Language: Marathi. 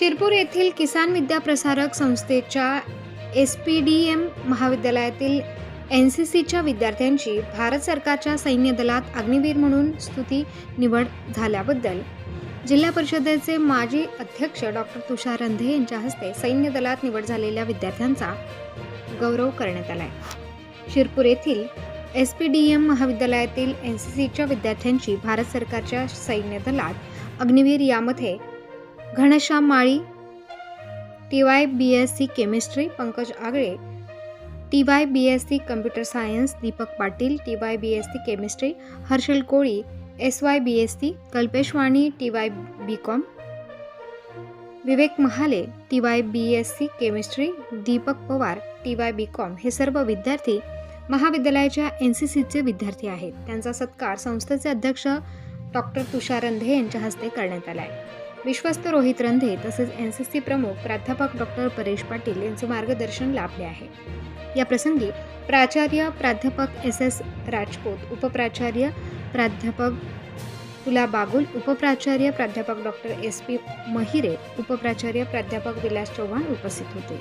शिरपूर येथील किसान विद्याप्रसारक संस्थेच्या एस पी डी एम महाविद्यालयातील एन सी सीच्या विद्यार्थ्यांची भारत सरकारच्या सैन्य दलात अग्निवीर म्हणून स्तुती निवड झाल्याबद्दल जिल्हा परिषदेचे माजी अध्यक्ष डॉक्टर तुषार रंधे यांच्या हस्ते सैन्य दलात निवड झालेल्या विद्यार्थ्यांचा गौरव करण्यात आला आहे शिरपूर येथील एस पी डी एम महाविद्यालयातील एन सी सीच्या विद्यार्थ्यांची भारत सरकारच्या सैन्य दलात अग्निवीर यामध्ये Ghanshyam Mali T Y B S C chemistry Pankaj Agale T Y B S C computer science Deepak Patil T Y B S C chemistry Harshal Koli S Y B S C Kalpesh Wani T Y B com Vivek Mahale T Y B S C chemistry Deepak Pawar T Y B com हे सर्व विद्यार्थी महाविद्यालयाच्या एन सी सीचे विद्यार्थी आहेत. त्यांचा सत्कार संस्थेचे अध्यक्ष डॉक्टर तुषार रंधे यांच्या हस्ते करण्यात आला आहे. विश्वस्त रोहित रंधे तसेच एन सी सी प्रमुख प्राध्यापक डॉक्टर परेश पाटील यांचे मार्गदर्शन लाभले आहे. या प्रसंगी प्राचार्य प्राध्यापक एस एस राजपूत उपप्राचार्य प्राध्यापक तुला बागुल उपप्राचार्य प्राध्यापक डॉक्टर एस पी महिरे उपप्राचार्य प्राध्यापक विलास चव्हाण उपस्थित होते.